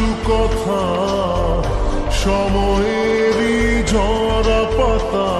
কিছু কথা সময়েরই ঝরা পাতা